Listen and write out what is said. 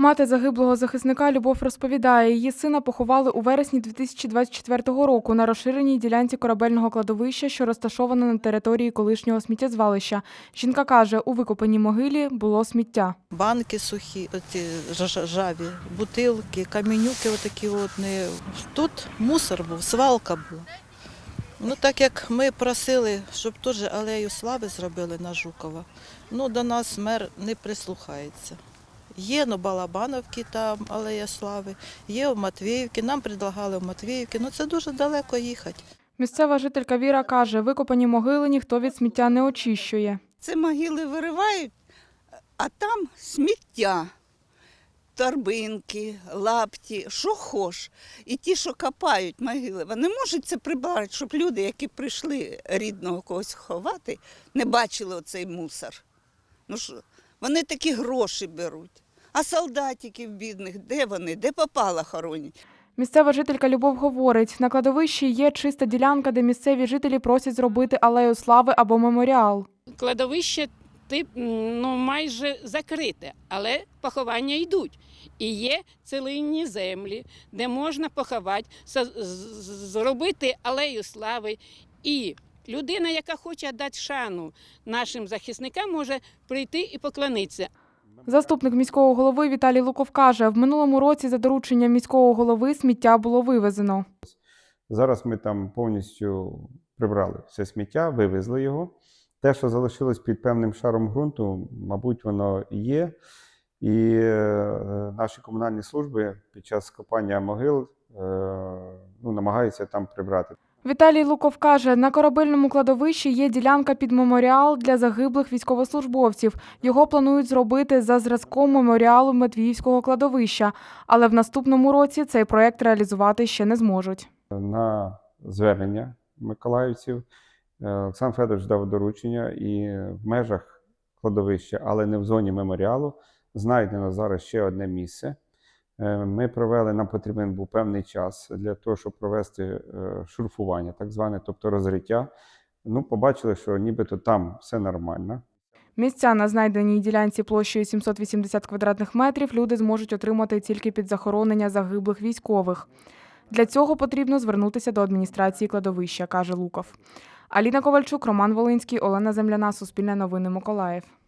Мати загиблого захисника Любов розповідає, її сина поховали у вересні 2024 року на розширеній ділянці корабельного кладовища, що розташоване на території колишнього сміттєзвалища. Жінка каже, у викопаній могилі було сміття. банки сухі, оці жа- жаві, бутилки, камінюки отакі от не. Тут мусор був, свалка була. Ну, так як ми просили, щоб теж алею слави зробили на Жукова, ну до нас мер не прислухається. Є на Балабановці там алея слави, є в Матвіївці, нам предлагали в Матвіївці, ну це дуже далеко їхати. Місцева жителька Віра каже, викопані могили ніхто від сміття не очищує. Це могили виривають, а там сміття, торбинки, лапті, що хош. І ті, що копають могили, вони можуть це прибрати, щоб люди, які прийшли рідного когось ховати, не бачили оцей мусор. Ну що, вони такі гроші беруть. А солдатиків бідних, де вони? Де попало хоронять? Місцева жителька Любов говорить, на кладовищі є чиста ділянка, де місцеві жителі просять зробити алею слави або меморіал. кладовище тип, ну, майже закрите, але поховання йдуть. І є целинні землі, де можна поховати, зробити алею слави. І людина, яка хоче дати шану нашим захисникам, може прийти і поклонитися. Заступник міського голови Віталій Луков каже, в минулому році за дорученням міського голови сміття було вивезено. Зараз ми там повністю прибрали все сміття, вивезли його. Те, що залишилось під певним шаром ґрунту, мабуть, воно є. І е, наші комунальні служби під час копання могил е, ну, намагаються там прибрати. Віталій Луков каже, на корабельному кладовищі є ділянка під меморіал для загиблих військовослужбовців. Його планують зробити за зразком меморіалу Матвіївського кладовища, але в наступному році цей проект реалізувати ще не зможуть. На звернення миколаївців е, Олександр Федорович дав доручення і в межах кладовища, але не в зоні меморіалу, знайдено зараз ще одне місце. Е, Ми провели, нам потрібен був певний час для того, щоб провести е, шурфування, так зване, тобто розриття. Ну, побачили, що нібито там все нормально. Місця на знайденій ділянці площею 780 квадратних метрів люди зможуть отримати тільки під захоронення загиблих військових. Для цього потрібно звернутися до адміністрації кладовища, каже Луков. Аліна Ковальчук, Роман Волинський, Олена Земляна, Суспільне новини Миколаїв.